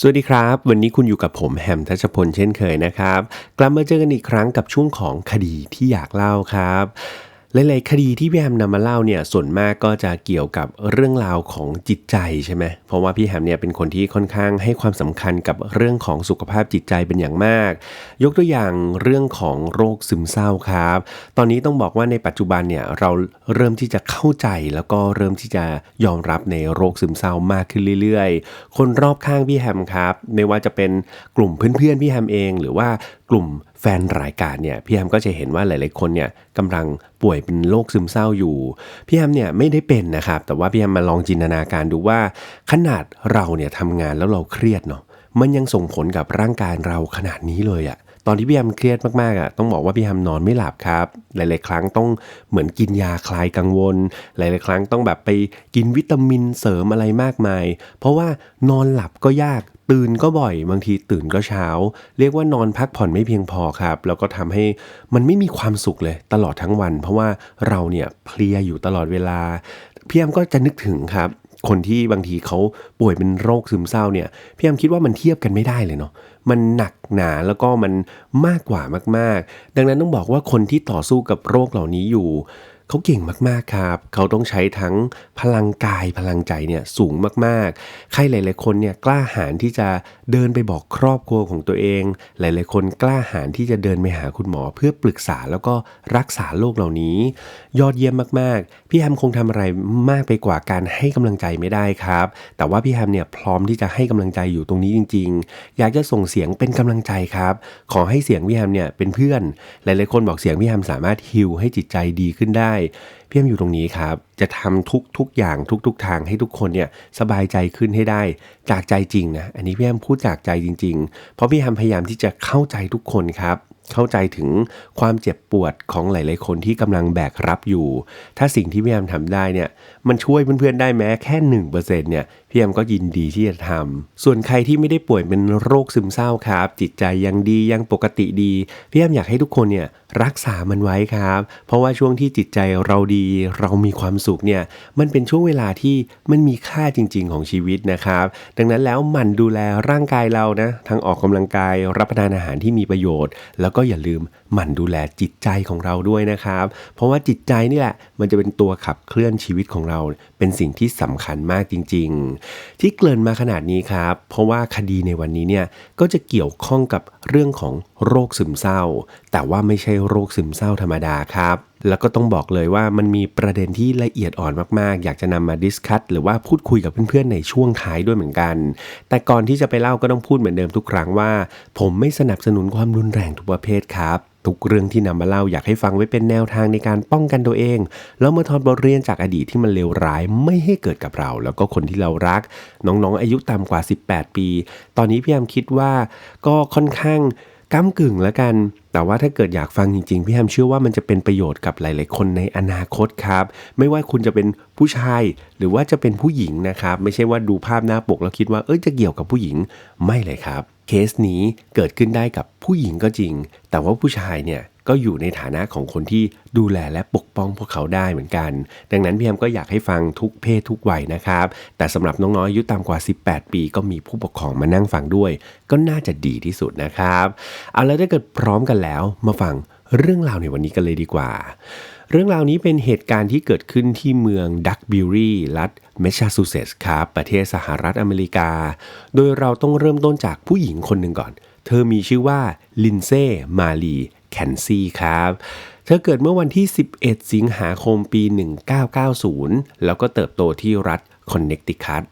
สวัสดีครับ วันนี้คุณอยู่กับผมแฮมทัชพลเช่นเคยนะครับ กลับมาเจอกันอีกครั้งกับช่วงของคดีที่อยากเล่าครับ หลายๆคดีที่พี่แฮมนำมาเล่าเนี่ยส่วนมากก็จะเกี่ยวกับเรื่องราวของจิตใจใช่ไหมเพราะว่าพี่แฮมเนี่ยเป็นคนที่ค่อนข้างให้ความสำคัญกับเรื่องของสุขภาพจิตใจเป็นอย่างมาก ยกตัวอย่างเรื่องของโรคซึมเศร้าครับ ตอนนี้ต้องบอกว่าในปัจจุบันเนี่ยเราเริ่มที่จะเข้าใจแล้วก็เริ่มที่จะยอมรับในโรคซึมเศร้ามากขึ้นเรื่อยๆ คนรอบข้างพี่แฮมครับ ไม่ว่าจะเป็นกลุ่มเพื่อนๆพี่แฮมเอง หรือว่ากลุ่มแฟนรายการเนี่ยพี่แฮมก็จะเห็นว่าหลาย ๆคนเนี่ยกำลังป่วยเป็นโรคซึมเศร้าอยู่พี่แฮมเนี่ยไม่ได้เป็นนะครับ แต่ว่าพี่แฮมมาลองจินตนาการดูว่า ขนาดเราเนี่ยทำงานแล้วเราเครียดเนาะมันยังส่งผลกับร่างกายเราขนาดนี้เลยอะตอนที่พี่แฮมเครียดมากๆอะต้องบอกว่าพี่แฮมนอนไม่หลับครับ หลาย ๆ ครั้งต้องเหมือนกินยาคลายกังวล หลาย ๆ ครั้งต้องแบบไปกินวิตามินเสริมอะไรมากมาย เพราะว่านอนหลับก็ยาก ตื่นก็บ่อย บางทีตื่นก็เช้า เรียกว่านอนพักผ่อนไม่เพียงพอครับ แล้วก็ทำให้มันไม่มีความสุขเลยตลอดทั้งวัน เพราะว่าเราเนี่ยเพลียอยู่ตลอดเวลาพี่แอมก็จะนึกถึงครับคนที่บางทีเขาป่วยเป็นโรคซึมเศร้าเนี่ยพี่แอมคิดว่ามันเทียบกันไม่ได้เลยเนาะมันหนักหนาแล้วก็มันมากกว่ามาก ๆ ดังนั้นต้องบอกว่าคนที่ต่อสู้กับโรคเหล่านี้อยู่ เขาเก่งมากๆครับ เขาต้องใช้ทั้งพลังกายพลังใจเนี่ยสูงมากๆ ใครหลายๆคนเนี่ยกล้าหาญที่จะเดินไปบอกครอบครัวของตัวเอง หลายๆคนกล้าหาญที่จะเดินไปหาคุณหมอเพื่อปรึกษาแล้วก็รักษาโรคเหล่านี้ ยอดเยี่ยมมากๆ พี่แฮมคงทำอะไรมากไปกว่าการให้กำลังใจไม่ได้ครับ แต่ว่าพี่แฮมเนี่ยพร้อมที่จะให้กำลังใจอยู่ตรงนี้จริง ๆ อยากจะส่งเสียงเป็นกำลังใจครับ ขอให้เสียงพี่แฮมเนี่ยเป็นเพื่อน หลายๆคนบอกเสียงพี่แฮมสามารถฮิลให้จิตใจดีขึ้นได้ให้พี่แฮมอยู่ตรงนี้ครับ จะทำทุกทุกอย่างทุกทุกทางให้ทุกคนเนี่ยสบายใจขึ้นให้ได้จากใจจริงนะอันนี้พี่แฮมพูดจากใจจริง ๆ เพราะพี่แฮมพยายามที่จะเข้าใจทุกคนครับเข้าใจถึงความเจ็บปวดของหลาย ๆ คนที่กำลังแบกรับอยู่ ถ้าสิ่งที่พี่แอมทำได้เนี่ยมันช่วยเพื่อน ๆ ได้แม้แค่หนึ่งเปอร์เซ็นต์เนี่ยพี่แอมก็ยินดีที่จะทำส่วนใครที่ไม่ได้ป่วยเป็นโรคซึมเศร้าครับ จิตใจยังดียังปกติดีพี่แอมอยากให้ทุกคนเนี่ยรักษามันไว้ครับ เพราะว่าช่วงที่จิตใจเราดีเรามีความสุขเนี่ยมันเป็นช่วงเวลาที่มันมีค่าจริง ๆ ของชีวิตนะครับ ดังนั้นแล้วหมันดูแลร่างกายเรานะทั้งออกกำลังกายรับประทานอาหารที่มีประโยชน์ แล้วก็อย่าลืมหมั่นดูแลจิตใจของเราด้วยนะครับ เพราะว่าจิตใจนี่แหละมันจะเป็นตัวขับเคลื่อนชีวิตของเราเป็นสิ่งที่สำคัญมากจริง ๆ ที่เกริ่นมาขนาดนี้ครับ เพราะว่าคดีในวันนี้เนี่ยก็จะเกี่ยวข้องกับเรื่องของโรคซึมเศร้า แต่ว่าไม่ใช่โรคซึมเศร้าธรรมดาครับแล้วก็ต้องบอกเลยว่ามันมีประเด็นที่ละเอียดอ่อนมากๆ อยากจะนำมาดิสคัตหรือว่าพูดคุยกับเพื่อนๆในช่วงท้ายด้วยเหมือนกัน แต่ก่อนที่จะไปเล่าก็ต้องพูดเหมือนเดิมทุกครั้งว่า ผมไม่สนับสนุนความรุนแรงทุกประเภทครับทุกเรื่องที่นำมาเล่าอยากให้ฟังไว้เป็นแนวทางในการป้องกันตัวเอง แล้วมาถอดบทเรียนจากอดีตที่มันเลวร้ายไม่ให้เกิดกับเรา แล้วก็คนที่เรารัก น้องๆ อายุต่ำกว่า 18 ปี ตอนนี้พี่แอมคิดว่าก็ค่อนข้างก้ากึ่งแล้วกัน แต่ว่าถ้าเกิดอยากฟังจริงๆ พี่แฮมเชื่อว่ามันจะเป็นประโยชน์กับหลายๆ คนในอนาคตครับ ไม่ว่าคุณจะเป็นผู้ชายหรือว่าจะเป็นผู้หญิงนะครับ ไม่ใช่ว่าดูภาพหน้าปกแล้วคิดว่าเอ้ยจะเกี่ยวกับผู้หญิงไม่เลยครับ เคสนี้เกิดขึ้นได้กับผู้หญิงก็จริง แต่ว่าผู้ชายเนี่ยก็อยู่ในฐานะของคนที่ดูแลและปกป้องพวกเขาได้เหมือนกัน ดังนั้นพี่แอมก็อยากให้ฟังทุกเพศทุกวัยนะครับ แต่สำหรับน้องๆอายุต่ำกว่า 18 ปีก็มีผู้ปกครองมานั่งฟังด้วย ก็น่าจะดีที่สุดนะครับ เอาแล้วถ้าเกิดพร้อมกันแล้วมาฟังเรื่องราวในวันนี้กันเลยดีกว่า เรื่องราวนี้เป็นเหตุการณ์ที่เกิดขึ้นที่เมืองดักบิวรีรัฐเมชาซูเซตส์ครับ ประเทศสหรัฐอเมริกา โดยเราต้องเริ่มต้นจากผู้หญิงคนหนึ่งก่อน เธอมีชื่อว่าลินเซ่ มาลีแคนซี่ครับ เธอเกิดเมื่อวันที่ 11 สิงหาคมปี 1990 แล้วก็เติบโตที่รัฐคอนเนคติคัต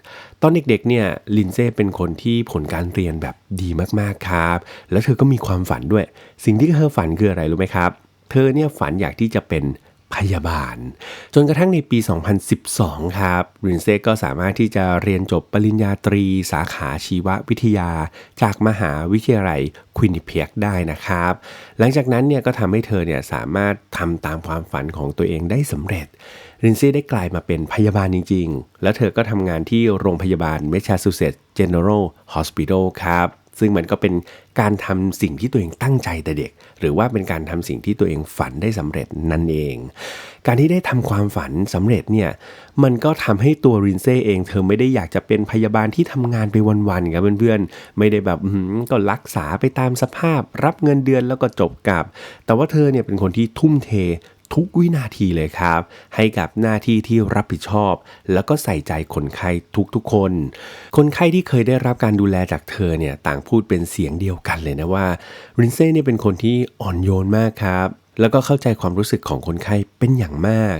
ตอนเด็กๆเนี่ยลินเซ่เป็นคนที่ผลการเรียนแบบดีมากๆครับ แล้วเธอก็มีความฝันด้วย สิ่งที่เธอฝันคืออะไรรู้ไหมครับ เธอเนี่ยฝันอยากที่จะเป็น พยาบาล จนกระทั่งในปี 2012 ครับรินเซ่ก็สามารถที่จะเรียนจบปริญญาตรี สาขาชีววิทยา จากมหาวิทยาลัยควินิเพียกได้นะครับ หลังจากนั้นเนี่ยก็ทำให้เธอเนี่ยสามารถทำตามความฝันของตัวเองได้สำเร็จรินซี่ได้กลายมาเป็นพยาบาลจริง ๆ แล้วเธอก็ทำงานที่โรงพยาบาลเมชาซูเซตส์เจเนอรัลฮอสพิทอลครับ ซึ่งมันก็เป็น การทำสิ่งที่ตัวเองตั้งใจแต่เด็ก หรือว่าเป็นการทำสิ่งที่ตัวเองฝันได้สำเร็จนั่นเอง การที่ได้ทำความฝันสำเร็จเนี่ยมันก็ทำให้ตัวรินเซ่เอง เธอไม่ได้อยากจะเป็นพยาบาลที่ทำงานไปวันๆครับเพื่อนๆไม่ได้แบบก็รักษาไปตามสภาพ รับเงินเดือนแล้วก็จบกับ แต่ว่าเธอเนี่ยเป็นคนที่ทุ่มเท ทุกวินาทีเลยครับ ให้กับหน้าที่ที่รับผิดชอบ แล้วก็ใส่ใจคนไข้ทุกๆคน คนไข้ที่เคยได้รับการดูแลจากเธอเนี่ยต่างพูดเป็นเสียงเดียวกันเลยนะว่ารินเซ่เนี่ยเป็นคนที่อ่อนโยนมากครับ แล้วก็เข้าใจความรู้สึกของคนไข้เป็นอย่างมาก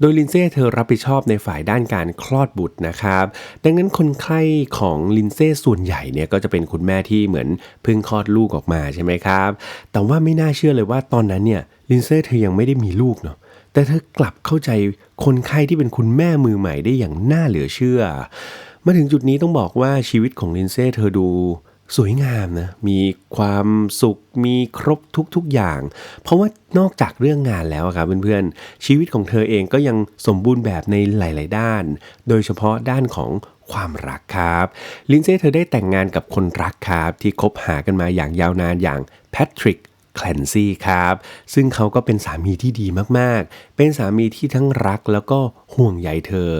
โดยลินเซ่เธอรับผิดชอบในฝ่ายด้านการคลอดบุตรนะครับ ดังนั้นคนไข้ของลินเซ่ส่วนใหญ่เนี่ยก็จะเป็นคุณแม่ที่เหมือนเพิ่งคลอดลูกออกมาใช่ไหมครับ แต่ว่าไม่น่าเชื่อเลยว่าตอนนั้นเนี่ยลินเซ่เธอยังไม่ได้มีลูกเนาะแต่เธอกลับเข้าใจคนไข้ที่เป็นคุณแม่มือใหม่ได้อย่างน่าเหลือเชื่อ มาถึงจุดนี้ต้องบอกว่าชีวิตของลินเซ่เธอดู สวยงามนะมีความสุขมีครบทุกๆอย่าง เพราะว่านอกจากเรื่องงานแล้วครับเพื่อนๆ ชีวิตของเธอเองก็ยังสมบูรณ์แบบในหลาย ๆ ด้าน โดยเฉพาะด้านของความรักครับ ลินเซ่เธอได้แต่งงานกับคนรักครับ ที่คบหากันมาอย่างยาวนานอย่างแพทริกแคลนซี่ครับ ซึ่งเขาก็เป็นสามีที่ดีมาก เป็นสามีที่ทั้งรักแล้วก็ห่วงใยเธอ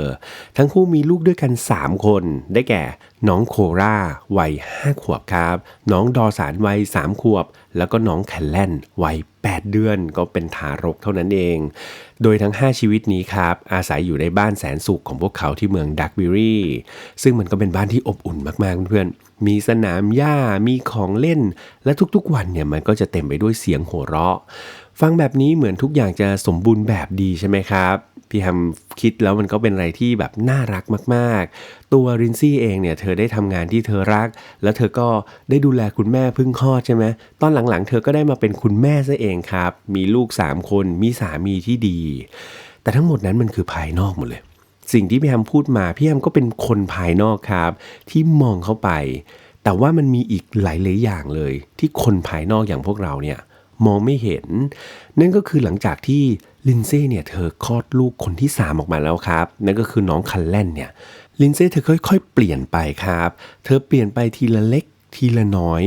ทั้งคู่มีลูกด้วยกัน 3 คน ได้แก่ น้องโคราวัย 5 ขวบครับ น้องดอสารวัย 3 ขวบ แล้วก็น้องแคนแลนวัย 8 เดือนก็เป็นทารกเท่านั้นเอง โดยทั้ง 5 ชีวิตนี้ครับ อาศัยอยู่ในบ้านแสนสุขของพวกเขาที่เมืองดักบิรีซึ่งมันก็เป็นบ้านที่อบอุ่นมากๆเพื่อนๆ มีสนามหญ้า มีของเล่น และทุกๆวันเนี่ยมันก็จะเต็มไปด้วยเสียงโห่เราะ ฟังแบบนี้เหมือนทุกอย่างจะสมบูรณ์แบบดีใช่ไหมครับ พี่แฮมคิดแล้วมันก็เป็นอะไรที่แบบน่ารักมากๆ ตัวรินซี่เองเนี่ยเธอได้ทำงานที่เธอรัก แล้วเธอก็ได้ดูแลคุณแม่พึ่งคลอดใช่ไหมตอนหลังๆ เธอก็ได้มาเป็นคุณแม่ซะเองครับ มีลูก 3 คนมีสามีที่ดี แต่ทั้งหมดนั้นมันคือภายนอกหมดเลยสิ่งที่พี่แฮมพูดมาพี่แฮมก็เป็นคนภายนอกครับ ที่มองเข้าไป แต่ว่ามันมีอีกหลายๆอย่างเลย ที่คนภายนอกอย่างพวกเราเนี่ย มองไม่เห็น นั่นก็คือหลังจากที่ลินเซ่เนี่ยเธอคลอดลูกคนที่ 3 ออกมาแล้วครับ นั่นก็คือน้องคันแลนเนี่ยลินเซ่เธอค่อยๆ เปลี่ยนไปครับ เธอเปลี่ยนไปทีละเล็กทีละน้อย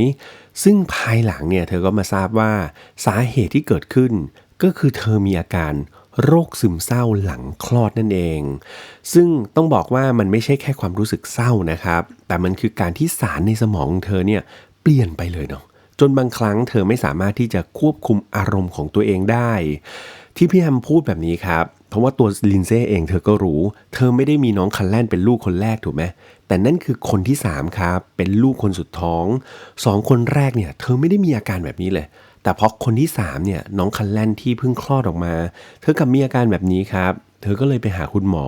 ซึ่งภายหลังเนี่ยเธอก็มาทราบว่าสาเหตุที่เกิดขึ้น ก็คือเธอมีอาการโรคซึมเศร้าหลังคลอดนั่นเอง ซึ่งต้องบอกว่ามันไม่ใช่แค่ความรู้สึกเศร้านะครับ แต่มันคือการที่สารในสมองเธอเนี่ยเปลี่ยนไปเลยเนาะ จนบางครั้งเธอไม่สามารถที่จะควบคุมอารมณ์ของตัวเองได้ ที่พี่แฮมพูดแบบนี้ครับ เพราะว่าตัวลินเซ่เองเธอก็รู้ เธอไม่ได้มีน้องคันแลนเป็นลูกคนแรกถูกไหมแต่นั่นคือคนที่3ครับเป็นลูกคนสุดท้องสองคนแรกเนี่ย เธอไม่ได้มีอาการแบบนี้เลยแต่พอคนที่3เนี่ยน้องคันแลนที่เพิ่งคลอดออกมา เธอกลับมีอาการแบบนี้ครับ เธอก็เลยไปหาคุณหมอ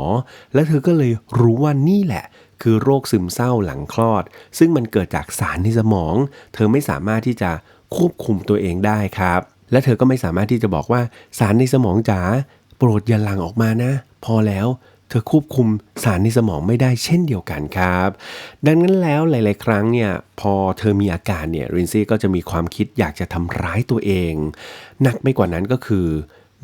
และเธอก็เลยรู้ว่านี่แหละ คือโรคซึมเศร้าหลังคลอด ซึ่งมันเกิดจากสารในสมอง เธอไม่สามารถที่จะควบคุมตัวเองได้ครับ และเธอก็ไม่สามารถที่จะบอกว่าสารในสมองจ๋าโปรดอย่าหลั่งออกมานะ พอแล้วเธอควบคุมสารในสมองไม่ได้เช่นเดียวกันครับ ดังนั้นแล้วหลาย ๆ ครั้งเนี่ยพอเธอมีอาการเนี่ยรินซี่ก็จะมีความคิดอยากจะทำร้ายตัวเอง หนักไปกว่านั้นก็คือ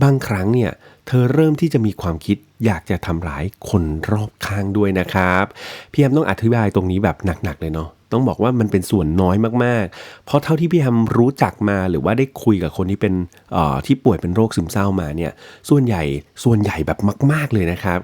บางครั้งเนี่ยเธอเริ่มที่จะมีความคิดอยากจะทำร้ายคนรอบข้างด้วยนะครับพี่แอมต้องอธิบายตรงนี้แบบหนักๆเลยเนาะต้องบอกว่ามันเป็นส่วนน้อยมากๆ เพราะเท่าที่พี่แฮมรู้จักมาหรือว่าได้คุยกับคนที่เป็นที่ป่วยเป็นโรคซึมเศร้ามาเนี่ยส่วนใหญ่ส่วนใหญ่แบบมาก ๆเลยนะครับ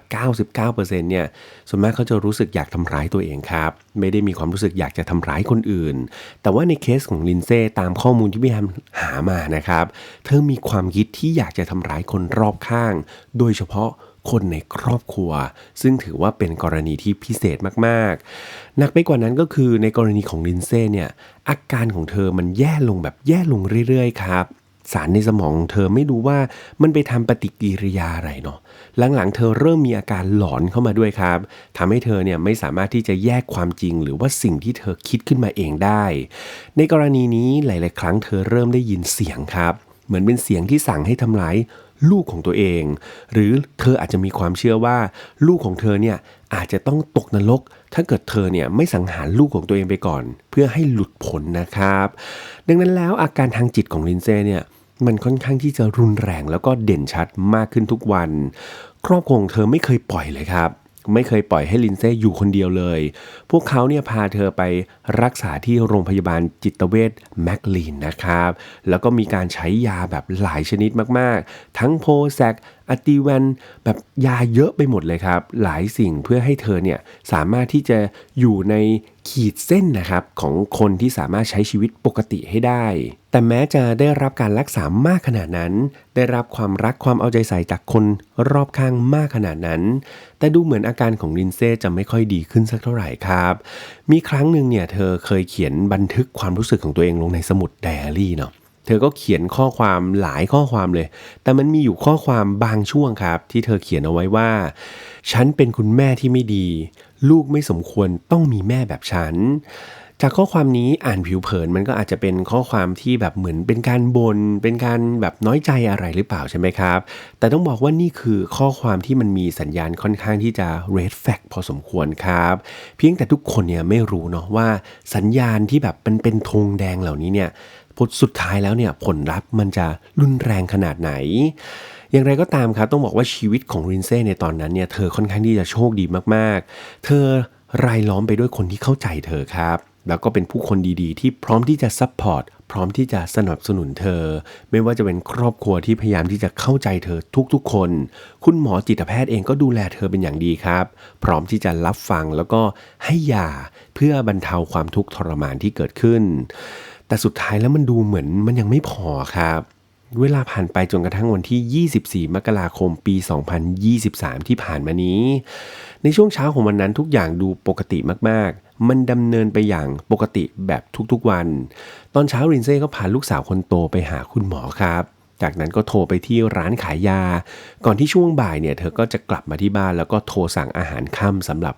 99%เนี่ยส่วนมากเขาจะรู้สึกอยากทำร้ายตัวเองครับ ไม่ได้มีความรู้สึกอยากจะทำร้ายคนอื่น แต่ว่าในเคสของลินเซ่ตามข้อมูลที่พี่แฮมหามานะครับ เธอมีความคิดที่อยากจะทำร้ายคนรอบข้างโดยเฉพาะคนในครอบครัว ซึ่งถือว่าเป็นกรณีที่พิเศษมากๆ หนักไปกว่านั้นก็คือในกรณีของลินเซ่เนี่ยอาการของเธอมันแย่ลงแบบแย่ลงเรื่อยๆครับสารในสมองเธอไม่รู้ว่ามันไปทำปฏิกิริยาอะไรเนาะ หลังๆ เธอเริ่มมีอาการหลอนเข้ามาด้วยครับทำให้เธอเนี่ยไม่สามารถที่จะแยกความจริง หรือว่าสิ่งที่เธอคิดขึ้นมาเองได้ ในกรณีนี้หลาย ๆ ครั้งเธอเริ่มได้ยินเสียงครับ เหมือนเป็นเสียงที่สั่งให้ทำร้าย ลูกของตัวเอง หรือเธออาจจะมีความเชื่อว่า ลูกของเธอเนี่ยอาจจะต้องตกนรก ถ้าเกิดเธอเนี่ยไม่สังหารลูกของตัวเองไปก่อน เพื่อให้หลุดพ้นนะครับ ดังนั้นแล้วอาการทางจิตของลินเซ่เนี่ยมันค่อนข้างที่จะรุนแรงแล้วก็เด่นชัดมากขึ้นทุกวัน ครอบครัวของเธอไม่เคยปล่อยเลยครับ ไม่เคยปล่อยให้ลินเซ่อยู่คนเดียวเลย พวกเขาเนี่ยพาเธอไปรักษาที่โรงพยาบาลจิตเวชแมกลีนนะครับ แล้วก็มีการใช้ยาแบบหลายชนิดมากๆ ทั้งโพแซกอะติแวนแบบยาเยอะไปหมดเลยครับ หลายสิ่งเพื่อให้เธอเนี่ยสามารถที่จะอยู่ใน ขีดเส้นนะครับของคนที่สามารถใช้ชีวิตปกติให้ได้ แต่แม้จะได้รับการรักษามากขนาดนั้น ได้รับความรักความเอาใจใส่จากคนรอบข้างมากขนาดนั้น แต่ดูเหมือนอาการของลินเซ่จะไม่ค่อยดีขึ้นสักเท่าไหร่ครับ มีครั้งหนึ่งเนี่ยเธอเคยเขียนบันทึกความรู้สึกของตัวเองลงในสมุดไดอารี่เนาะเธอก็เขียนข้อความหลายข้อความเลย แต่มันมีอยู่ข้อความบางช่วงครับ ที่เธอเขียนเอาไว้ว่า ฉันเป็นคุณแม่ที่ไม่ดี ลูกไม่สมควรต้องมีแม่แบบฉัน จากข้อความนี้อ่านผิวเผินมันก็อาจจะเป็นข้อความที่แบบเหมือนเป็นการบน่นเป็นการแบบน้อยใจอะไรหรือเปล่าใช่ไหมครับ แต่ต้องบอกว่านี่คือข้อความที่มันมีสัญญาณค่อนข้างที่จะ red flag พอสมควรครับ เพียงแต่ทุกคนเนี่ยไม่รู้เนาะว่าสัญญาณที่แบบเป็นเป็นธงแดงเหล่านี้เนี่ยผลสุดท้ายแล้วเนี่ยผลลัพธ์มันจะรุนแรงขนาดไหน อย่างไรก็ตามครับต้องบอกว่าชีวิตของรินเซ่ในตอนนั้นเนี่ยเธอค่อนข้างที่จะโชคดีมากๆ เธอรายล้อมไปด้วยคนที่เข้าใจเธอครับ แล้วก็เป็นผู้คนดีๆ ที่พร้อมที่จะซัพพอร์ตพร้อมที่จะสนับสนุนเธอ ไม่ว่าจะเป็นครอบครัวที่พยายามที่จะเข้าใจเธอทุกๆคน คุณหมอจิตแพทย์เองก็ดูแลเธอเป็นอย่างดีครับ พร้อมที่จะรับฟังแล้วก็ให้ยาเพื่อบรรเทาความทุกข์ทรมานที่เกิดขึ้น แต่สุดท้ายแล้วมันดูเหมือนมันยังไม่พอครับ เวลาผ่านไปจนกระทั่งวันที่ 24 มกราคมปี 2023 ที่ผ่านมานี้ ในช่วงเช้าของวันนั้นทุกอย่างดูปกติมากๆ มันดำเนินไปอย่างปกติแบบทุกๆวัน ตอนเช้ารินเซ่ก็พาลูกสาวคนโตไปหาคุณหมอครับ จากนั้นก็โทรไปที่ร้านขายยา ก่อนที่ช่วงบ่ายเนี่ยเธอก็จะกลับมาที่บ้านแล้วก็โทรสั่งอาหารค่ำสำหรับ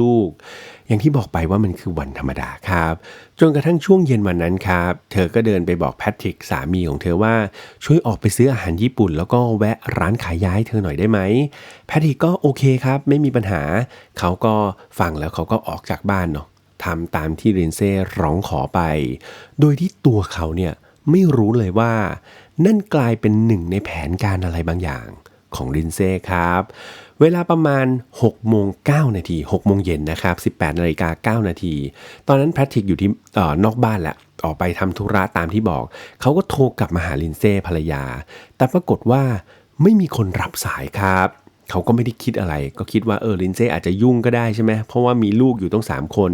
ลูกๆ อย่างที่บอกไปว่ามันคือวันธรรมดาครับจนกระทั่งช่วงเย็นวันนั้นครับเธอก็เดินไปบอกแพทริกสามีของเธอว่าช่วยออกไปซื้ออาหารญี่ปุ่น แล้วก็แวะร้านขายยาให้เธอหน่อยได้ไหมแพทริกก็โอเคครับไม่มีปัญหา เขาก็ฟังแล้วเขาก็ออกจากบ้านเนาะทำตามที่รินเซ่ร้องขอไป โดยที่ตัวเขาเนี่ยไม่รู้เลยว่า นั่นกลายเป็นหนึ่งในแผนการอะไรบางอย่างของรินเซ่ครับ เวลาประมาณ6โมง9นาที6โมงเย็นนะครับ 18นาฬิกา9นาที ตอนนั้นแพทริกอยู่ที่ออนอกบ้านแหละ ออกไปทำธุระตามที่บอก เขาก็โทรกลับมาหาลินเซ่ภรรยา แต่ปรากฏว่าไม่มีคนรับสายครับ เขาก็ไม่ได้คิดอะไร ก็คิดว่าเออลินเซ่อาจจะยุ่งก็ได้ใช่ไหม เพราะว่ามีลูกอยู่ต้อง 3 คน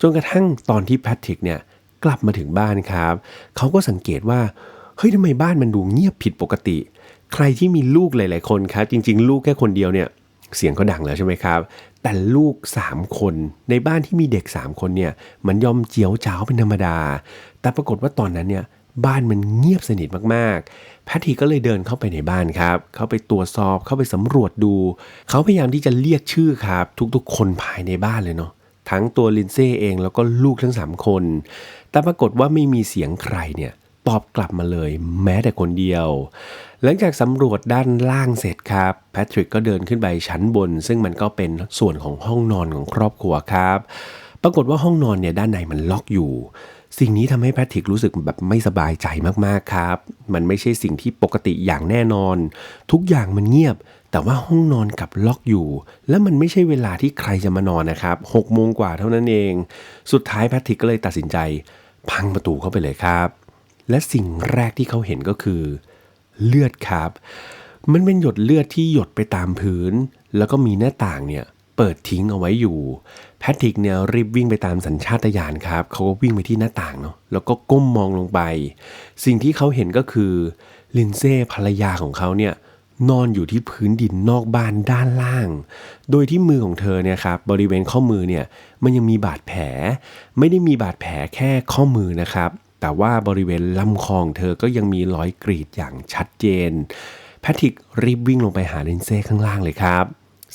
จนกระทั่งตอนที่แพทริกเนี่ยกลับมาถึงบ้านครับ เขาก็สังเกตว่า เฮ้ยทำไมบ้านมันดูเงียบผิดปกติ ใครที่มีลูกหลาย ๆ คนครับ จริง ๆ ลูกแค่คนเดียวเนี่ยเสียงก็ดังแล้วใช่ไหมครับ แต่ลูก 3 คนในบ้านที่มีเด็ก 3 คนเนี่ยมันยอมเจียวเจ้าเป็นธรรมดา แต่ปรากฏว่าตอนนั้นเนี่ยบ้านมันเงียบสนิทมากๆ แพทริกก็เลยเดินเข้าไปในบ้านครับ เข้าไปตรวจสอบ เข้าไปสำรวจดู เขาพยายามที่จะเรียกชื่อครับ ทุกๆ คนภายในบ้านเลยเนาะ ทั้งตัวลินเซ่เองแล้วก็ลูกทั้ง 3 คน แต่ปรากฏว่าไม่มีเสียงใครเนี่ย ตอบกลับมาเลย แม้แต่คนเดียว หลังจากสำรวจด้านล่างเสร็จครับแพทริกก็เดินขึ้นไปชั้นบน ซึ่งมันก็เป็นส่วนของห้องนอนของครอบครัวครับ ปรากฏว่าห้องนอนเนี่ยด้านในมันล็อกอยู่ สิ่งนี้ทำให้แพทริกรู้สึกแบบไม่สบายใจมากๆครับ มันไม่ใช่สิ่งที่ปกติอย่างแน่นอน ทุกอย่างมันเงียบแต่ว่าห้องนอนกับล็อกอยู่ และมันไม่ใช่เวลาที่ใครจะมานอนนะครับหกโมงกว่าเท่านั้นเอง สุดท้ายแพทริกก็เลยตัดสินใจ พังประตูเข้าไปเลยครับ และสิ่งแรกที่เขาเห็นก็คือ เลือดครับ มันเป็นหยดเลือดที่หยดไปตามพื้น แล้วก็มีหน้าต่างเนี่ยเปิดทิ้งเอาไว้อยู่ แพทริกเนี่ยรีบวิ่งไปตามสัญชาตญาณครับ เขาก็วิ่งไปที่หน้าต่างเนาะ แล้วก็ก้มมองลงไป สิ่งที่เขาเห็นก็คือลินเซ่ภรรยาของเขาเนี่ยนอนอยู่ที่พื้นดินนอกบ้านด้านล่าง โดยที่มือของเธอเนี่ยครับบริเวณข้อมือเนี่ยมันยังมีบาดแผล ไม่ได้มีบาดแผลแค่ข้อมือนะครับ แต่ว่าบริเวณลำคอของเธอก็ยังมีรอยกรีดอย่างชัดเจน แพทริกรีบวิ่งลงไปหาลินเซ่ข้างล่างเลยครับ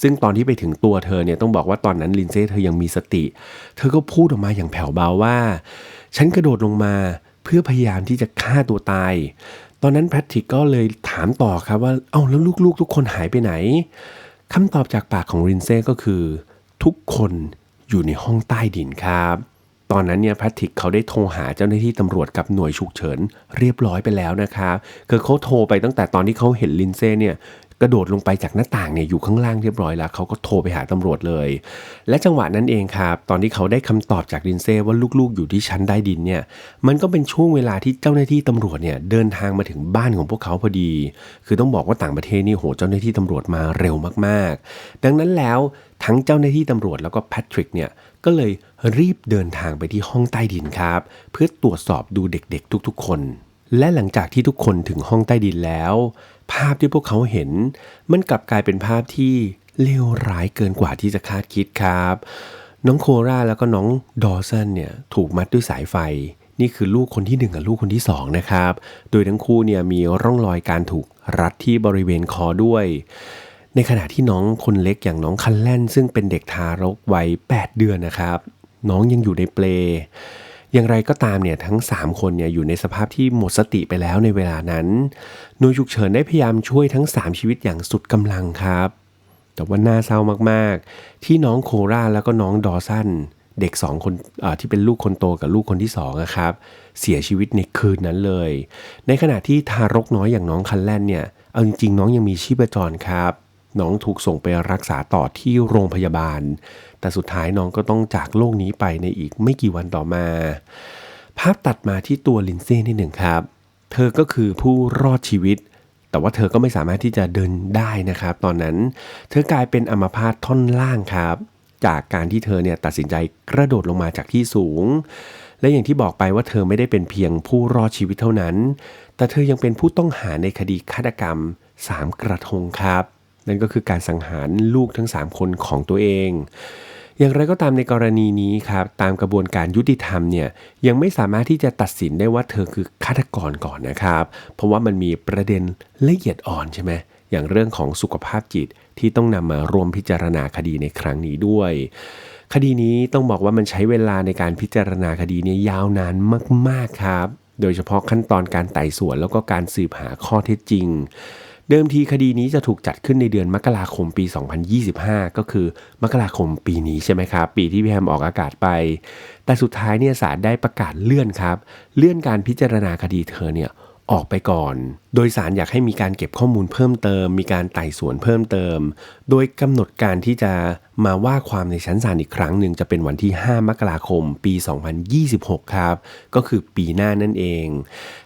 ซึ่งตอนที่ไปถึงตัวเธอเนี่ยต้องบอกว่าตอนนั้นลินเซ่เธอยังมีสติ เธอก็พูดออกมาอย่างแผ่วเบาว่า ฉันกระโดดลงมาเพื่อพยายามที่จะฆ่าตัวตาย ตอนนั้นแพทริกก็เลยถามต่อครับว่า เอ้าแล้วลูกๆ ทุกคนหายไปไหนคำตอบจากปากของลินเซ่ก็คือ ทุกคนอยู่ในห้องใต้ดินครับ ตอนนั้นเนี่ยแพทริกเขาได้โทรหาเจ้าหน้าที่ตำรวจกับหน่วยฉุกเฉินเรียบร้อยไปแล้วนะครับคือเขาโทรไปตั้งแต่ตอนที่เขาเห็นลินเซ่เนี่ย กระโดดลงไปจากหน้าต่างเนี่ยอยู่ข้างล่างเรียบร้อยแล้วเขาก็โทรไปหาตำรวจเลย และจังหวะนั้นเองครับ ตอนที่เขาได้คำตอบจากลินเซ่ว่าลูกๆ อยู่ที่ชั้นใต้ดินเนี่ยมันก็เป็นช่วงเวลาที่เจ้าหน้าที่ตำรวจเนี่ยเดินทางมาถึงบ้านของพวกเขาพอดี คือต้องบอกว่าต่างประเทศนี่โหเจ้าหน้าที่ตำรวจมาเร็วมากๆ ดังนั้นแล้วทั้งเจ้าหน้าที่ตำรวจแล้วก็แพทริกเนี่ยก็เลยรีบเดินทางไปที่ห้องใต้ดินครับ เพื่อตรวจสอบดูเด็กๆ ทุกๆ คน และหลังจากที่ทุกคนถึงห้องใต้ดินแล้ว ภาพที่พวกเขาเห็น มันกลับกลายเป็นภาพที่เลวร้ายเกินกว่าที่จะคาดคิดครับ น้องโคราแล้วก็น้องดอสันเนี่ยถูกมัดด้วยสายไฟ นี่คือลูกคนที่หนึ่งกับลูกคนที่สองนะครับ โดยทั้งคู่เนี่ยมีร่องรอยการถูกรัดที่บริเวณคอด้วย ในขณะที่น้องคนเล็กอย่างน้องคันแล่น ซึ่งเป็นเด็กทารกวัย8เดือนนะครับ น้องยังอยู่ในเปล อย่างไรก็ตามเนี่ยทั้ง 3 คนเนี่ยอยู่ในสภาพที่หมดสติไปแล้วในเวลานั้น หน่วยฉุกเฉินได้พยายามช่วยทั้ง 3 ชีวิตอย่างสุดกำลังครับ แต่ว่าน่าเศร้ามากๆ ที่น้องโคราแล้วก็น้องดอสันเด็กสองคนที่เป็นลูกคนโตกับลูกคนที่สองนะครับเสียชีวิตในคืนนั้นเลย ในขณะที่ทารกน้อยอย่างน้องคันแลนเนี่ยเอาจริงๆ น้องยังมีชีพจรครับ น้องถูกส่งไปรักษาต่อที่โรงพยาบาล แต่สุดท้ายน้องก็ต้องจากโลกนี้ไปในอีกไม่กี่วันต่อมา ภาพตัดมาที่ตัวลินเซ่นิดหนึ่งครับ เธอก็คือผู้รอดชีวิต แต่ว่าเธอก็ไม่สามารถที่จะเดินได้นะครับ ตอนนั้น เธอกลายเป็นอัมพาตท่อนล่างครับ จากการที่เธอเนี่ยตัดสินใจกระโดดลงมาจากที่สูง และอย่างที่บอกไปว่าเธอไม่ได้เป็นเพียงผู้รอดชีวิตเท่านั้น แต่เธอยังเป็นผู้ต้องหาในคดีฆาตกรรม3กระทงครับ นั่นก็คือการสังหารลูกทั้ง 3 คนของตัวเองอย่างไรก็ตามในกรณีนี้ครับตามกระบวนการยุติธรรมเนี่ยยังไม่สามารถที่จะตัดสินได้ว่าเธอคือฆาตกรก่อนนะครับ เพราะว่ามันมีประเด็นละเอียดอ่อนใช่ไหมอย่างเรื่องของสุขภาพจิตที่ต้องนำมารวมพิจารณาคดีในครั้งนี้ด้วย คดีนี้ต้องบอกว่ามันใช้เวลาในการพิจารณาคดีนี้ยาวนานมาก ๆครับ โดยเฉพาะขั้นตอนการไต่สวนแล้วก็การสืบหาข้อเท็จจริง เดิมทีคดีนี้จะถูกจัดขึ้นในเดือนมกราคมปี 2025 ก็คือ มกราคมปีนี้ใช่ไหมครับ ปีที่พี่แฮมออกอากาศไป แต่สุดท้ายเนี่ยศาลได้ประกาศเลื่อนครับ เลื่อนการพิจารณาคดีเธอเนี่ย ออกไปก่อน โดยสารอยากให้มีการเก็บข้อมูลเพิ่มเติม มีการไต่สวนเพิ่มเติม โดยกำหนดการที่จะมาว่าความในชั้นศาลอีกครั้งหนึ่งจะเป็นวันที่ 5 มกราคม ปี 2026 ครับ ก็คือปีหน้านั่นเอง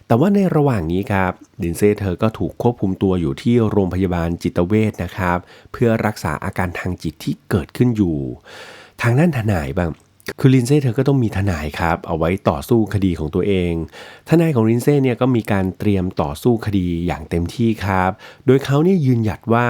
แต่ว่าในระหว่างนี้ครับ ดินเซ่เธอก็ถูกควบคุมตัวอยู่ที่โรงพยาบาลจิตเวชนะครับ เพื่อรักษาอาการทางจิตที่เกิดขึ้นอยู่ ทางด้านทนายบ้าง คือลินเซ่เธอก็ต้องมีทนายครับ เอาไว้ต่อสู้คดีของตัวเอง ทนายของลินเซ่เนี่ยก็มีการเตรียมต่อสู้คดีอย่างเต็มที่ครับ โดยเขาเนี่ยยืนหยัดว่า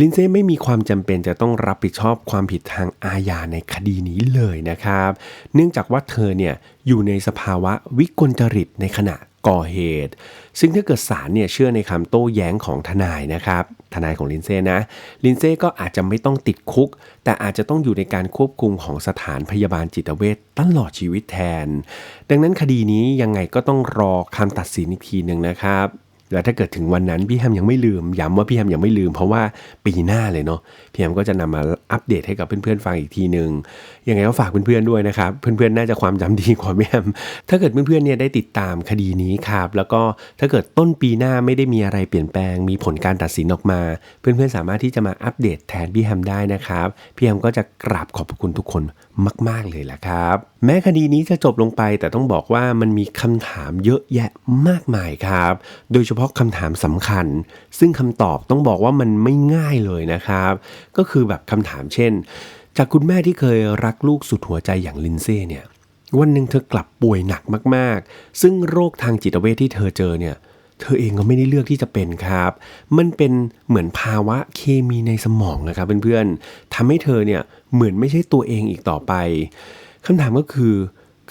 ลินเซ่ไม่มีความจำเป็นจะต้องรับผิดชอบความผิดทางอาญาในคดีนี้เลยนะครับ เนื่องจากว่าเธอเนี่ยอยู่ในสภาวะวิกลจริตในขณะก่อเหตุ ซึ่งถ้าเกิดศาลเนี่ยเชื่อในคำโต้แย้งของทนายนะครับ ทนายของลินเซ่นะ ลินเซ่ก็อาจจะไม่ต้องติดคุก แต่อาจจะต้องอยู่ในการควบคุมของสถานพยาบาลจิตเวชตลอดชีวิตแทน ดังนั้นคดีนี้ยังไงก็ต้องรอคำตัดสินอีกทีหนึ่งนะครับ แล้วถ้าเกิดถึงวันนั้นพี่แฮมยังไม่ลืมย้ำว่าพี่แฮมยังไม่ลืม เพราะว่าปีหน้าเลยเนาะพี่แฮมก็จะนำมาอัปเดตให้กับเพื่อนๆฟังอีกทีหนึ่งยังไงก็ฝากเพื่อนๆด้วยนะครับเพื่อนๆน่าจะความจำดีกว่าพี่แฮมถ้าเกิดเพื่อนๆเนี่ยได้ติดตามคดีนี้ครับแล้วก็ถ้าเกิดต้นปีหน้าไม่ได้มีอะไรเปลี่ยนแปลง มีผลการตัดสินออกมา เพื่อนๆสามารถที่จะมาอัปเดตแทนพี่แฮมได้นะครับพี่แฮมก็จะกราบขอบคุณทุกคนมาก ๆ เลยแหละครับ แม้คดีนี้จะจบลงไปแต่ต้องบอกว่ามันมีคำถามเยอะแยะมากมายครับ โดยเฉพาะคำถามสำคัญ ซึ่งคำตอบต้องบอกว่ามันไม่ง่ายเลยนะครับ ก็คือแบบคำถามเช่น จากคุณแม่ที่เคยรักลูกสุดหัวใจอย่างลินเซ่เนี่ยวันหนึ่งเธอกลับป่วยหนักมากๆ ซึ่งโรคทางจิตเวชที่เธอเจอเนี่ย เธอเองก็ไม่ได้เลือกที่จะเป็นครับ มันเป็นเหมือนภาวะเคมีในสมองนะครับเพื่อนๆทำให้เธอเนี่ย เหมือนไม่ใช่ตัวเองอีกต่อไปคำถามก็คือ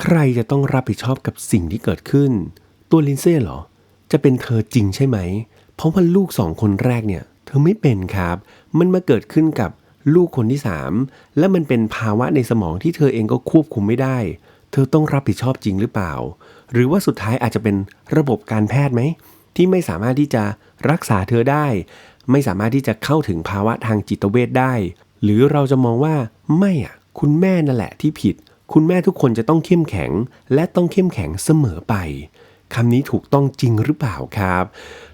ใครจะต้องรับผิดชอบกับสิ่งที่เกิดขึ้น ตัวลินเซ่เหรอ จะเป็นเธอจริงใช่ไหม เพราะว่าลูกสองคนแรกเนี่ย เธอไม่เป็นครับ มันมาเกิดขึ้นกับลูกคนที่สามและมันเป็นภาวะในสมองที่เธอเองก็ควบคุมไม่ได้ เธอต้องรับผิดชอบจริงหรือเปล่า หรือว่าสุดท้ายอาจจะเป็นระบบการแพทย์ไหม ที่ไม่สามารถที่จะรักษาเธอได้ ไม่สามารถที่จะเข้าถึงภาวะทางจิตเวชได้ หรือเราจะมองว่าไม่อะ คุณแม่นั่นแหละที่ผิด คุณแม่ทุกคนจะต้องเข้มแข็ง และต้องเข้มแข็งเสมอไปคำนี้ถูกต้องจริงหรือเปล่าครับ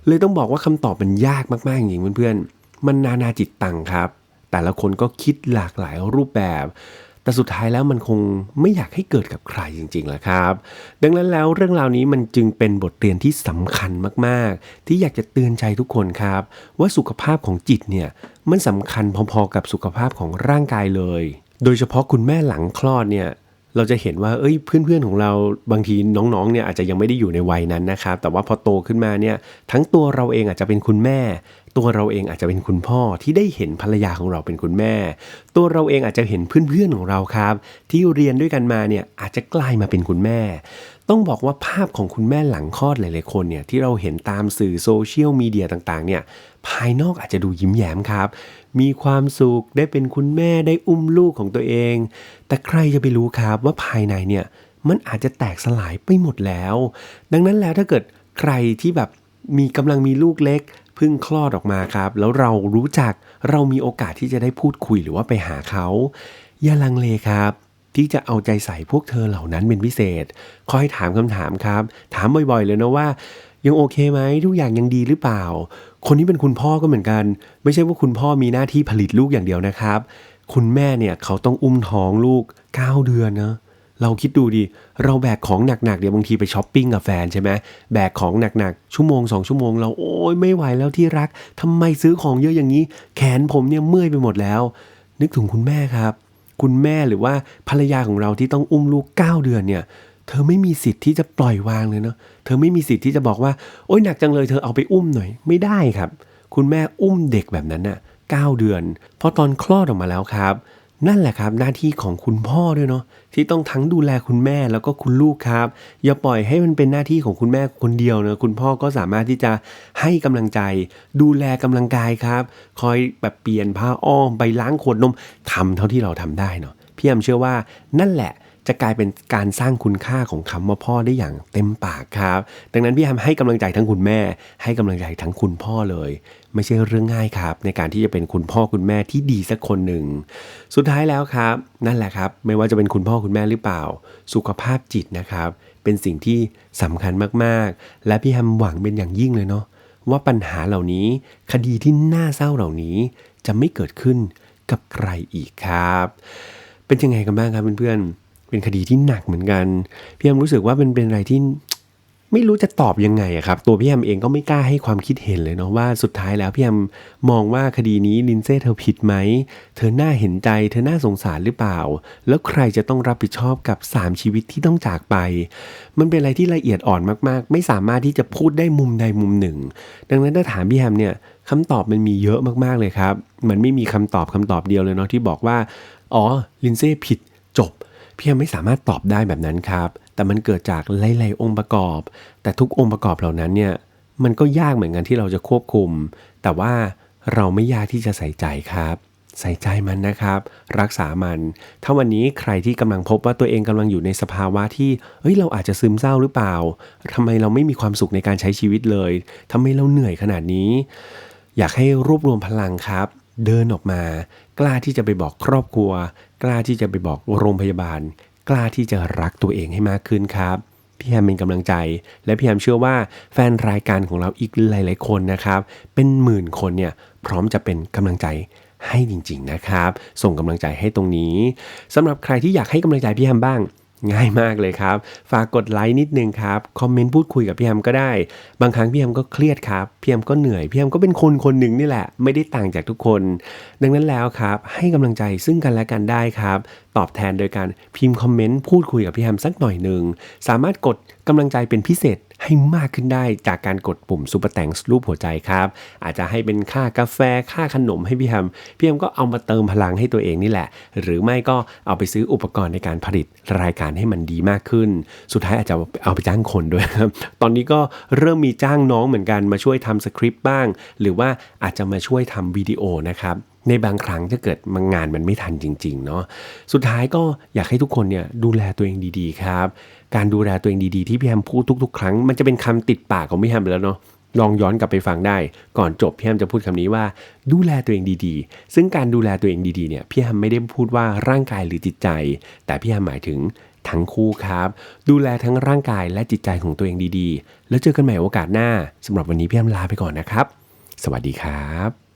เลยต้องบอกว่าคำตอบมันยากมากๆจริงเพื่อนๆมันนานาจิตตังครับ แต่ละคนก็คิดหลากหลายรูปแบบ แต่สุดท้ายแล้วมันคงไม่อยากให้เกิดกับใครจริงๆแหละครับ ดังนั้นแล้วเรื่องราวนี้มันจึงเป็นบทเรียนที่สำคัญมากๆ ที่อยากจะเตือนใจทุกคนครับ ว่าสุขภาพของจิตเนี่ยมันสำคัญพอๆกับสุขภาพของร่างกายเลย โดยเฉพาะคุณแม่หลังคลอดเนี่ยเราจะเห็นว่าเอ้ยเพื่อนๆของเราบางทีน้องๆเนี่ยอาจจะยังไม่ได้อยู่ในวัยนั้นนะครับแต่ว่าพอโตขึ้นมาเนี่ยทั้งตัวเราเองอาจจะเป็นคุณแม่ ตัวเราเองอาจจะเป็นคุณพ่อที่ได้เห็นภรรยาของเราเป็นคุณแม่ ตัวเราเองอาจจะเห็นเพื่อนๆของเราครับ ที่เรียนด้วยกันมาเนี่ยอาจจะกลายมาเป็นคุณแม่ ต้องบอกว่าภาพของคุณแม่หลังคลอดหลายๆคนเนี่ยที่เราเห็นตามสื่อโซเชียลมีเดียต่างๆเนี่ยภายนอกอาจจะดูยิ้มแย้มครับ มีความสุขได้เป็นคุณแม่ได้อุ้มลูกของตัวเอง แต่ใครจะไปรู้ครับว่าภายในเนี่ยมันอาจจะแตกสลายไปหมดแล้ว ดังนั้นแล้วถ้าเกิดใครที่แบบมีกำลังมีลูกเล็ก พิ่งคลอดออกมาครับ แล้วเรารู้จักเรามีโอกาสที่จะได้พูดคุยหรือว่าไปหาเขา อย่าลังเลครับ ที่จะเอาใจใส่พวกเธอเหล่านั้นเป็นพิเศษ คอยถามคำถามครับ ถามบ่อยๆเลยนะว่า ยังโอเคไหมทุกอย่างยังดีหรือเปล่า คนที่เป็นคุณพ่อก็เหมือนกัน ไม่ใช่ว่าคุณพ่อมีหน้าที่ผลิตลูกอย่างเดียวนะครับ คุณแม่เนี่ยเขาต้องอุ้มท้องลูก 9 เดือนนะเเราคิดดูดิเราแบกของหนักๆเดี๋ยวบางทีไปช้อปปิ้งกับแฟนใช่ไหมแบกของหนักๆชั่วโมงสองชั่วโมงเราโอ้ยไม่ไหวแล้วที่รักทำไมซื้อของเยอะอย่างนี้ แขนผมเนี่ยเมื่อยไปหมดแล้ว นึกถึงคุณแม่ครับ คุณแม่หรือว่าภรรยาของเราที่ต้องอุ้มลูก 9 เดือนเนี่ยเธอไม่มีสิทธิ์ที่จะปล่อยวางเลยเนาะเธอไม่มีสิทธิ์ที่จะบอกว่าโอ๊ยหนักจังเลยเธอเอาไปอุ้มหน่อยไม่ได้ครับ คุณแม่อุ้มเด็กแบบนั้นน่ะ9เดือนพอตอนคลอดออกมาแล้วครับ นั่นแหละครับหน้าที่ของคุณพ่อด้วยเนาะที่ต้องทั้งดูแลคุณแม่แล้วก็คุณลูกครับ อย่าปล่อยให้มันเป็นหน้าที่ของคุณแม่คนเดียวนะคุณพ่อก็สามารถที่จะให้กำลังใจ ดูแลกำลังกายครับ คอยแบบเปลี่ยนผ้าอ้อมไปล้างขวดนมทำเท่าที่เราทำได้เนาะพี่แอมเชื่อว่านั่นแหละ จะกลายเป็นการสร้างคุณค่าของคำว่าพ่อได้อย่างเต็มปากครับ ดังนั้นพี่แอมให้กำลังใจทั้งคุณแม่ ให้กำลังใจทั้งคุณพ่อเลย ไม่ใช่เรื่องง่ายครับ ในการที่จะเป็นคุณพ่อคุณแม่ที่ดีสักคนหนึ่ง สุดท้ายแล้วครับ นั่นแหละครับ ไม่ว่าจะเป็นคุณพ่อคุณแม่หรือเปล่า สุขภาพจิตนะครับ เป็นสิ่งที่สำคัญมากๆ และพี่แฮมหวังเป็นอย่างยิ่งเลยเนาะว่าปัญหาเหล่านี้ คดีที่น่าเศร้าเหล่านี้จะไม่เกิดขึ้นกับใครอีกครับ เป็นยังไงกันบ้างครับเพื่อนๆ เป็นคดีที่หนักเหมือนกัน พี่แอมรู้สึกว่าเป็นเป็นอะไรที่ไม่รู้จะตอบยังไงครับ ตัวพี่แอมเองก็ไม่กล้าให้ความคิดเห็นเลยเนาะว่าสุดท้ายแล้วพี่แอมมองว่าคดีนี้ลินเซ่เธอผิดไหม เธอน่าเห็นใจ เธอน่าสงสารหรือเปล่า แล้วใครจะต้องรับผิดชอบกับ 3 ชีวิตที่ต้องจากไป มันเป็นอะไรที่ละเอียดอ่อนมากๆ ไม่สามารถที่จะพูดได้มุมใดมุมหนึ่ง ดังนั้นถ้าถามพี่แฮมเนี่ยคำตอบมันมีเยอะมากๆเลยครับ มันไม่มีคำตอบคำตอบเดียวเลยเนาะที่บอกว่า อ๋อ ลินเซ่ผิด พี่แฮมไม่สามารถตอบได้แบบนั้นครับ แต่มันเกิดจากหลายๆองค์ประกอบ แต่ทุกองค์ประกอบเหล่านั้นเนี่ยมันก็ยากเหมือนกันที่เราจะควบคุม แต่ว่าเราไม่ยากที่จะใส่ใจครับ ใส่ใจมันนะครับ รักษามัน ถ้าวันนี้ใครที่กำลังพบว่าตัวเองกำลังอยู่ในสภาวะที่เอ้ยเราอาจจะซึมเศร้าหรือเปล่าทำไมเราไม่มีความสุขในการใช้ชีวิตเลยทำไมเราเหนื่อยขนาดนี้ อยากให้รวบรวมพลังครับ เดินออกมา กล้าที่จะไปบอกครอบครัว กล้าที่จะไปบอกโรงพยาบาล กล้าที่จะรักตัวเองให้มากขึ้นครับพี่แฮมเป็นกำลังใจ และพี่แฮมเชื่อว่าแฟนรายการของเราอีกหลาย ๆ คนนะครับ เป็นหมื่นคนเนี่ยพร้อมจะเป็นกำลังใจให้จริง ๆ นะครับ ส่งกำลังใจให้ตรงนี้สำหรับใครที่อยากให้กำลังใจพี่แฮมบ้าง ง่ายมากเลยครับ ฝากกดไลค์นิดนึงครับ คอมเมนต์พูดคุยกับพี่แฮมก็ได้ บางครั้งพี่แฮมก็เครียดครับ พี่แฮมก็เหนื่อย พี่แฮมก็เป็นคนคนหนึ่งนี่แหละ ไม่ได้ต่างจากทุกคน ดังนั้นแล้วครับ ให้กำลังใจซึ่งกันและกันได้ครับ ตอบแทนโดยการพิมพ์คอมเมนต์พูดคุยกับพี่แฮมสักหน่อยหนึ่ง สามารถกดกำลังใจเป็นพิเศษ ให้มากขึ้นได้จากการกดปุ่มซูเปอร์แตงรูปหัวใจครับ อาจจะให้เป็นค่ากาแฟค่าขนมให้พี่แฮมพี่แฮมก็เอามาเติมพลังให้ตัวเองนี่แหละ หรือไม่ก็เอาไปซื้ออุปกรณ์ในการผลิตรายการให้มันดีมากขึ้น สุดท้ายอาจจะเอาไปจ้างคนด้วยครับ ตอนนี้ก็เริ่มมีจ้างน้องเหมือนกันมาช่วยทำสคริปต์บ้าง หรือว่าอาจจะมาช่วยทำวิดีโอนะครับในบางครั้งถ้าเกิดมันงานมันไม่ทันจริงๆเนาะสุดท้ายก็อยากให้ทุกคนเนี่ยดูแลตัวเองดีๆครับ การดูแลตัวเองดีๆที่พี่แฮมพูดทุก ๆ ครั้ง มันจะเป็นคำติดปากของพี่แฮมไปแล้วเนาะลองย้อนกลับไปฟังได้ ก่อนจบพี่แฮมจะพูดคำนี้ว่าดูแลตัวเองดีๆ ซึ่งการดูแลตัวเองดีๆเนี่ยพี่แฮมไม่ได้พูดว่าร่างกายหรือจิตใจ แต่พี่แฮมหมายถึงทั้งคู่ครับ ดูแลทั้งร่างกายและจิตใจของตัวเองดีๆ แล้วเจอกันใหม่โอกาสหน้าสำหรับวันนี้พี่แฮมลาไปก่อนนะครับ สวัสดีครับ